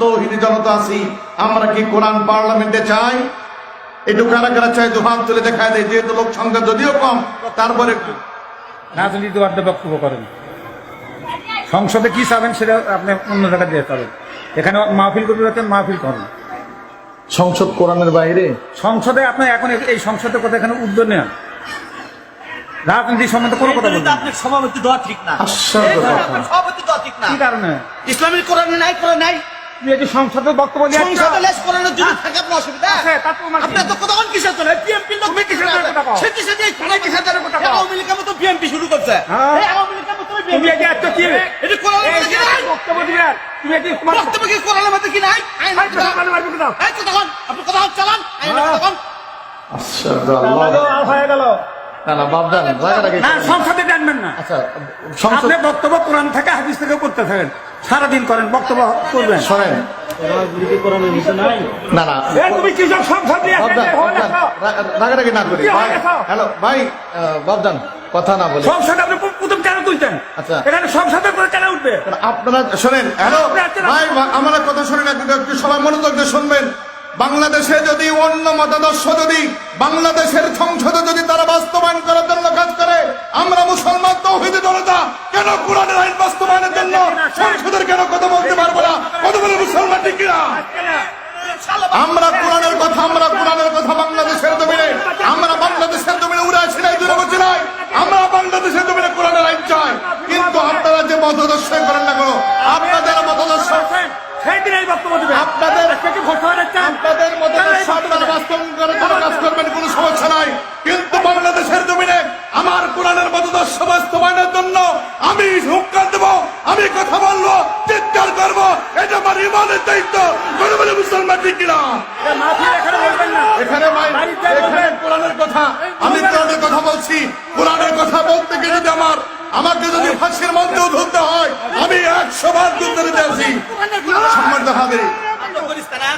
তৌহিদি জনতা আছি। আমরা কি কোরআন পার্লামেন্টে চাই? একটু কারা কারা চাই দু হাত তুলে দেখায় দেয়। যেহেতু লোক সংখ্যা যদিও কম তারপরে রাজনীতিবাদ বক্তব্য করেন। সংসদে কি চাবেন সেটা আপনি অন্য জায়গায় দিয়ে পাবেন এখানে মাহফিল করতে যাচ্ছেন মাহফিল করেন। সংসদ কোরআনের বাইরে? সংসদে আপনি এখন এই সংসদের কথা এখানে উদ্যোগ নেন রাজনীতি সম্বন্ধে কোনো কথা বলবেন। আপনার সভাপতি দেওয়া ঠিক না। সভাপতি দেওয়া ঠিক না। কি কারণে? ইসলামের কোরআনে নাই করে নাই। তুমি এটি সংসদে বক্তব্য দিয়ে সংসদে লেস কোরআনের যদি থাকে আপনার অসুবিধা। আছে, তার প্রমাণ কি? আপনার তো জন্য বিএনপি লোক কথা কও? সে কিসের দিয়ে জন্য কথা কও? আওয়ামী লীগের মতো বিএনপি শুরু করছে। হ্যাঁ। এই আওয়ামী লীগের মতো তুমি এটি এত কি? এটি কোরআনের এই মধ্যে কি যে নাই বক্তব্য দিবেন তুমি এটি তোমার বক্তব্য কি কোরআনের মধ্যে কি নাই আইন কথা মানে মারবে কোথাও? এই আপনি কতক্ষণ চালান? আইন হ্যাঁ। কতক্ষণ আশ্চর্য আল্লাহ। হয়ে গেল। না না বাবদান রাগারাগি না সংসদে জানবেন না। আচ্ছা আপনি বক্তব্য কোরআন থেকে হাদিস থেকে করতে থাকেন। সারাদিন করেন বক্তব্য করবেন শোনেন। না না। তুমি কি সব সংসদ নিয়ে বাবদান এসেছ? বাবদান গেছো? রা- রাগারাগি না করি। কি ভাই গেছো? হ্যালো ভাই বাবদান কথা না বলে। সংসদ আপনি প্রথম কেন তুলছেন? আচ্ছা। এখানে সংসদের করে কেন উঠবে? আপনারা শোনেন হ্যালো ভাই আমার কথা শুনেন একটু একটু সবাই মনোযোগ দিয়ে শুনবেন। বাংলাদেশে যদি অন্য মতাদর্শ যদি বাংলাদেশের সংসদে যদি তারা বাস্তবায়ন করার জন্য কাজ করে আমরা মুসলমান তৌহিদি জনতা কেন কোরআনের আইন বাস্তবায়নের সংসদের কেন কথা বলতে পারব না? কত বলে মুসলমান ঠিক কিনা? আমরা কোরআনের কথা আমরা কোরআনের কথা বাংলাদেশের জমিনে আমরা বাংলাদেশের জমিনে উড়ে নাই দূরে বসে নাই। আমরা বাংলাদেশের জমিনে কোরআনের আইন চাই। কিন্তু আপনারা যে মতদর্শ করেন না কোনো? আপনাদের মতদর্শ আপনাদের? আপনাদের আপনারা বাস্তবায়ন কাজ করবেন কোনো সমস্যা নাই। কিন্তু বাংলাদেশের জমিনে আমার কোরআনের মতদর্শ বাস্তবায়নের জন্য আমি দেবো আমি কথা বলব চিৎকার করব এটা আমার ইমানের দায়িত্ব। বলে বলে মুসলমান ঠিক কিনা? এখানে এখানে ভাই বাড়িতে এখানে কোরআনের কথা। আমি কোরআনের কথা বলছি। কোরআনের কথা বলতে গেলে যদি আমার আমাকে যদি ফাঁসির মধ্যেও ধরতে হয় আমি একশো বার দিতে আছি সম্মান হাজিরি করিস না